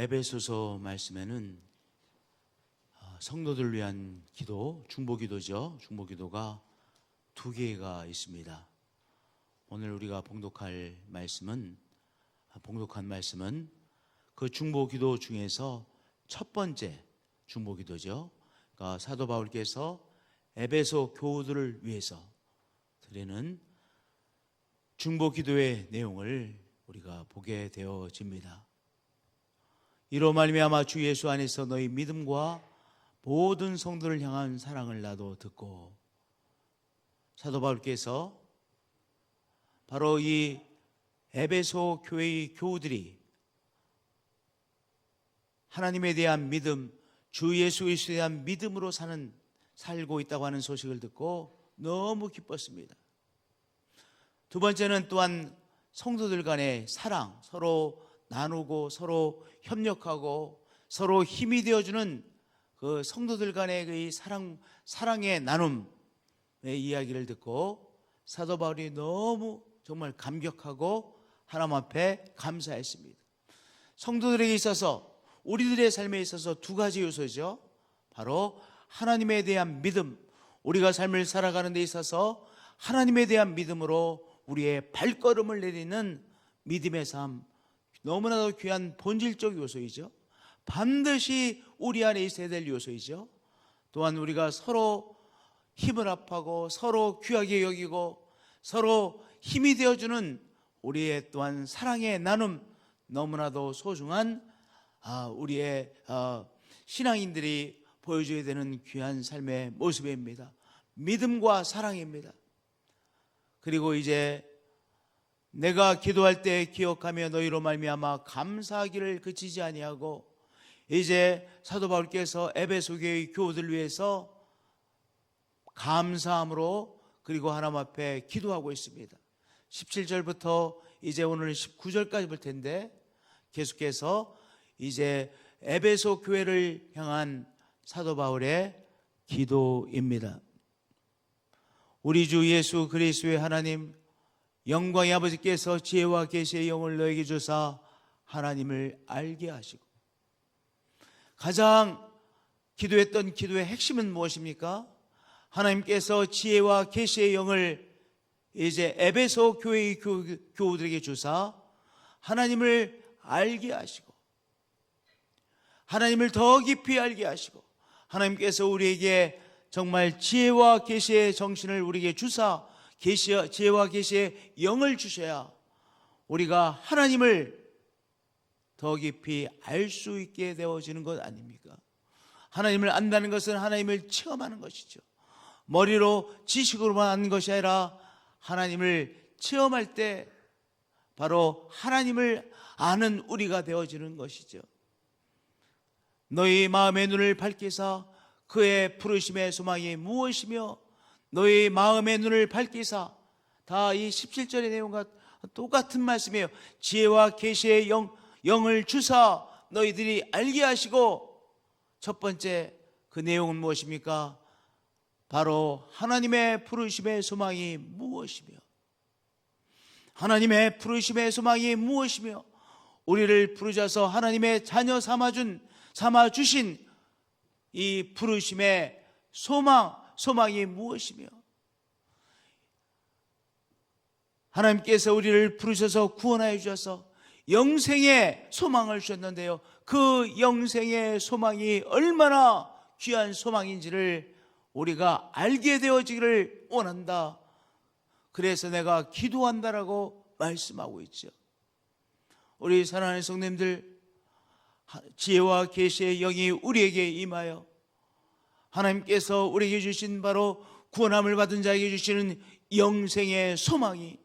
에베소서 말씀에는 아, 성도들을 위한 기도, 중보기도죠. 중보기도가 두 개가 있습니다. 오늘 우리가 봉독할 말씀은 아, 봉독한 말씀은 그 중보기도 중에서 첫 번째 중보기도죠. 그러니까 사도 바울께서 에베소 교우들을 위해서 드리는 중보기도의 내용을 우리가 보게 되어집니다. 이로 말미암아 주 예수 안에서 너희 믿음과 모든 성도를 향한 사랑을 나도 듣고 사도 바울께서 바로 이 에베소 교회의 교우들이 하나님에 대한 믿음, 주 예수 그리스도에 대한 믿음으로 사는 살고 있다고 하는 소식을 듣고 너무 기뻤습니다. 두 번째는 또한 성도들 간의 사랑, 서로 나누고 서로 협력하고 서로 힘이 되어주는 그 성도들 간의 그 사랑, 사랑의 나눔의 이야기를 듣고 사도 바울이 너무 정말 감격하고 하나님 앞에 감사했습니다. 성도들에게 있어서 우리들의 삶에 있어서 두 가지 요소죠. 바로 하나님에 대한 믿음, 우리가 삶을 살아가는 데 있어서 하나님에 대한 믿음으로 우리의 발걸음을 내리는 믿음의 삶, 너무나도 귀한 본질적 요소이죠. 반드시 우리 안에 있어야 될 요소이죠. 또한 우리가 서로 힘을 합하고 서로 귀하게 여기고 서로 힘이 되어주는 우리의 또한 사랑의 나눔 너무나도 소중한 아, 우리의 어, 신앙인들이 보여줘야 되는 귀한 삶의 모습입니다. 믿음과 사랑입니다. 그리고 이제 내가 기도할 때 기억하며 너희로 말미암아 감사하기를 그치지 아니하고 이제 사도 바울께서 에베소 교의 교우들 위해서 감사함으로 그리고 하나님 앞에 기도하고 있습니다. 17절부터 이제 오늘 19절까지 볼 텐데 계속해서 이제 에베소 교회를 향한 사도 바울의 기도입니다. 우리 주 예수 그리스도의 하나님 영광의 아버지께서 지혜와 계시의 영을 너에게 주사 하나님을 알게 하시고 가장 기도했던 기도의 핵심은 무엇입니까? 하나님께서 지혜와 계시의 영을 이제 에베소 교회의 교우들에게 주사 하나님을 알게 하시고 하나님을 더 깊이 알게 하시고 하나님께서 우리에게 정말 지혜와 계시의 정신을 우리에게 주사 계시 지혜와 계시의 영을 주셔야 우리가 하나님을 더 깊이 알 수 있게 되어지는 것 아닙니까? 하나님을 안다는 것은 하나님을 체험하는 것이죠. 머리로 지식으로만 아는 것이 아니라 하나님을 체험할 때 바로 하나님을 아는 우리가 되어지는 것이죠. 너희 마음의 눈을 밝히사 그의 부르심의 소망이 무엇이며 너희 마음의 눈을 밝히사 다 이 17절의 내용과 똑같은 말씀이에요. 지혜와 계시의 영, 영을 주사 너희들이 알게 하시고 첫 번째 그 내용은 무엇입니까? 바로 하나님의 부르심의 소망이 무엇이며 하나님의 부르심의 소망이 무엇이며 우리를 부르셔서 하나님의 자녀 삼아준 삼아 주신 이 부르심의 소망 소망이 무엇이며 하나님께서 우리를 부르셔서 구원하여 주셔서 영생의 소망을 주셨는데요. 그 영생의 소망이 얼마나 귀한 소망인지를 우리가 알게 되어지기를 원한다. 그래서 내가 기도한다라고 말씀하고 있죠. 우리 사랑하는 성님들 지혜와 계시의 영이 우리에게 임하여 하나님께서 우리에게 주신 바로 구원함을 받은 자에게 주시는 영생의 소망이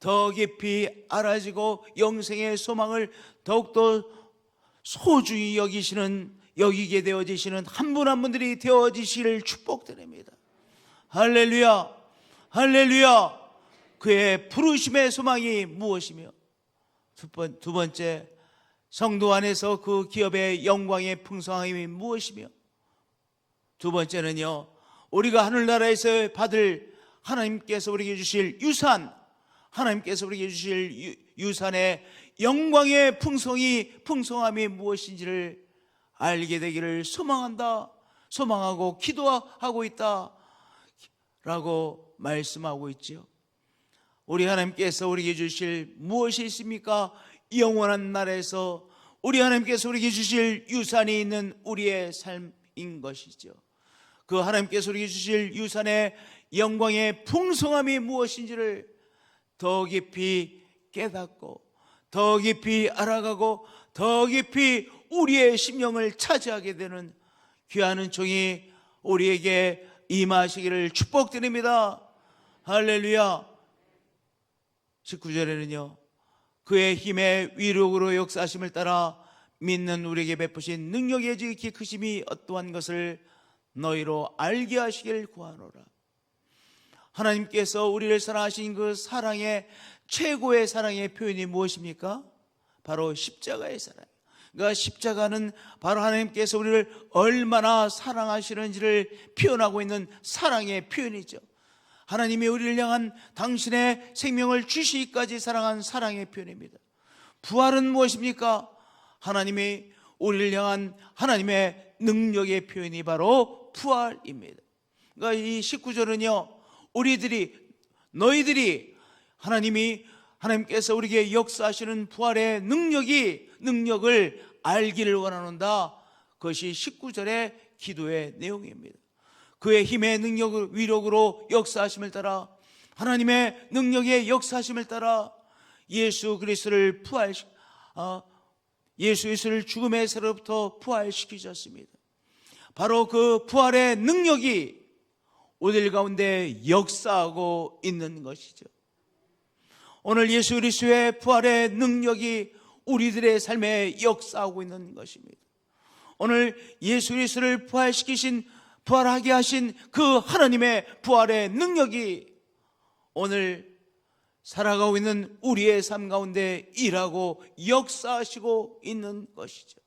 더 깊이 알아지고 영생의 소망을 더욱더 소중히 여기시는 여기게 되어지시는 한 분한 분들이 되어지시를 축복드립니다. 할렐루야, 할렐루야. 그의 부르심의 소망이 무엇이며 두, 번, 두 번째 성도 안에서 그 기업의 영광의 풍성함이 무엇이며 두 번째는요 우리가 하늘나라에서 받을 하나님께서 우리에게 주실 유산 하나님께서 우리에게 주실 유, 산의 영광의 풍성이 풍성함이 무엇인지를 알게 되기를 소망한다. 소망하고 기도하고 있다. 라고 말씀하고 있지요. 우리 하나님께서 우리에게 주실 무엇이 있습니까? 영원한 나라에서 우리 하나님께서 우리에게 주실 유산이 있는 우리의 삶인 것이죠. 그 하나님께서 우리에게 주실 유산의 영광의 풍성함이 무엇인지를 더 깊이 깨닫고 더 깊이 알아가고 더 깊이 우리의 심령을 차지하게 되는 귀한 은총이 우리에게 임하시기를 축복드립니다. 할렐루야. 19절에는요. 그의 힘의 위력으로 역사하심을 따라 믿는 우리에게 베푸신 능력의 지극히 크심이 어떠한 것을 너희로 알게 하시길 구하노라. 하나님께서 우리를 사랑하신 그 사랑의 최고의 사랑의 표현이 무엇입니까? 바로 십자가의 사랑. 그러니까 십자가는 바로 하나님께서 우리를 얼마나 사랑하시는지를 표현하고 있는 사랑의 표현이죠. 하나님이 우리를 향한 당신의 생명을 주시기까지 사랑한 사랑의 표현입니다. 부활은 무엇입니까? 하나님이 우리를 향한 하나님의 능력의 표현이 바로 부활입니다. 그러니까 이 19절은요, 우리들이, 너희들이 하나님이 하나님께서 우리에게 역사하시는 부활의 능력이 능력을 알기를 원하는다. 그것이 19절의 기도의 내용입니다. 그의 힘의 능력을 위력으로 역사하심을 따라 하나님의 능력의 역사하심을 따라 예수 그리스도를 부활 어, 예수 그리스도를 죽음의 새로부터 부활시키셨습니다. 바로 그 부활의 능력이 우리들 가운데 역사하고 있는 것이죠. 오늘 예수 그리스도의 부활의 능력이 우리들의 삶에 역사하고 있는 것입니다. 오늘 예수 그리스도를 부활시키신 부활하게 하신 그 하나님의 부활의 능력이 오늘 살아가고 있는 우리의 삶 가운데 일하고 역사하시고 있는 것이죠.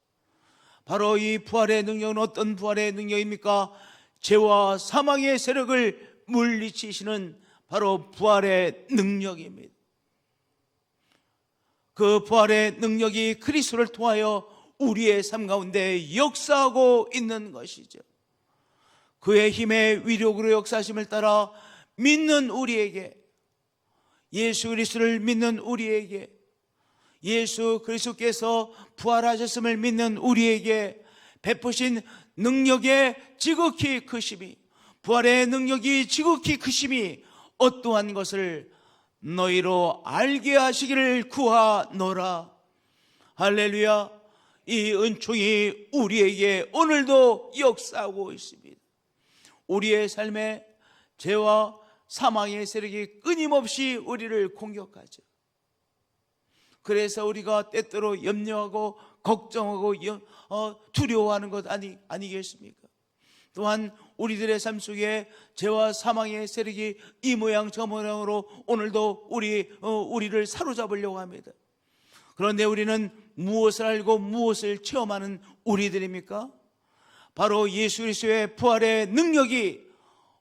바로 이 부활의 능력은 어떤 부활의 능력입니까? 죄와 사망의 세력을 물리치시는 바로 부활의 능력입니다. 그 부활의 능력이 그리스도를 통하여 우리의 삶 가운데 역사하고 있는 것이죠. 그의 힘의 위력으로 역사하심을 따라 믿는 우리에게 예수 그리스도를 믿는 우리에게 예수 그리스도께서 부활하셨음을 믿는 우리에게 베푸신 능력의 지극히 크심이 부활의 능력이 지극히 크심이 어떠한 것을 너희로 알게 하시기를 구하노라. 할렐루야. 이 은총이 우리에게 오늘도 역사하고 있습니다. 우리의 삶에 죄와 사망의 세력이 끊임없이 우리를 공격하죠. 그래서 우리가 때때로 염려하고 걱정하고 어, 두려워하는 것 아니, 아니겠습니까? 또한 우리들의 삶 속에 죄와 사망의 세력이 이 모양 저 모양으로 오늘도 우리, 어, 우리를 사로잡으려고 합니다. 그런데 우리는 무엇을 알고 무엇을 체험하는 우리들입니까? 바로 예수 그리스도의 부활의 능력이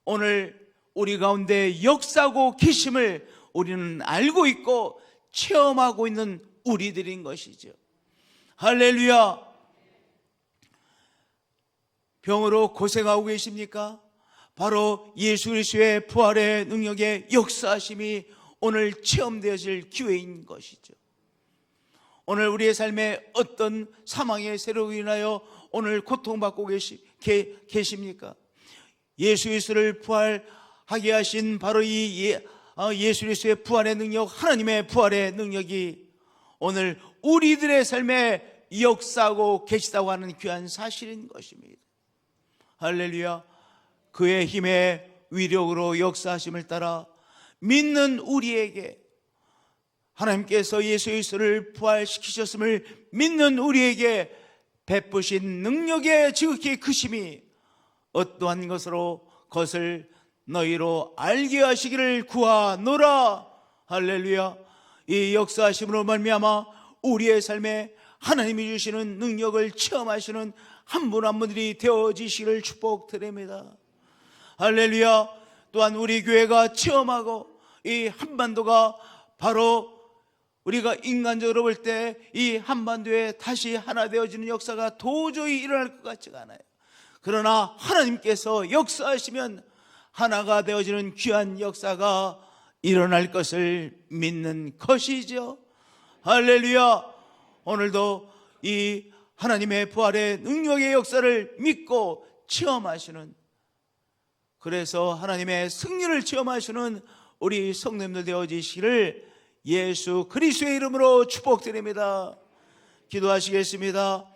오늘 우리 가운데 역사고 계심을 우리는 알고 있고 체험하고 있는 우리들인 것이죠. 할렐루야. 병으로 고생하고 계십니까? 바로 예수 그리스도의 부활의 능력의 역사하심이 오늘 체험되어질 기회인 것이죠. 오늘 우리의 삶에 어떤 사망의 세로 인하여 오늘 고통받고 계시, 계, 계십니까? 예수 그리스도를 부활하게 하신 바로 이 예, 어, 예수 그리스도의 부활의 능력, 하나님의 부활의 능력이 오늘 우리들의 삶에 역사하고 계시다고 하는 귀한 사실인 것입니다. 할렐루야. 그의 힘의 위력으로 역사하심을 따라 믿는 우리에게 하나님께서 예수 그리스도를 부활시키셨음을 믿는 우리에게 베푸신 능력의 지극히 크심이 어떠한 것으로 것을 너희로 알게 하시기를 구하노라. 할렐루야. 이 역사하심으로 말미암아 우리의 삶에 하나님이 주시는 능력을 체험하시는 한 분 한 분들이 되어지시기를 축복드립니다. 할렐루야. 또한 우리 교회가 체험하고 이 한반도가 바로 우리가 인간적으로 볼 때 이 한반도에 다시 하나 되어지는 역사가 도저히 일어날 것 같지가 않아요. 그러나 하나님께서 역사하시면 하나가 되어지는 귀한 역사가 일어날 것을 믿는 것이죠. 할렐루야. 오늘도 이 하나님의 부활의 능력의 역사를 믿고 체험하시는 그래서 하나님의 승리를 체험하시는 우리 성도님들 되어지시기를 예수 그리스도의 이름으로 축복드립니다. 기도하시겠습니다.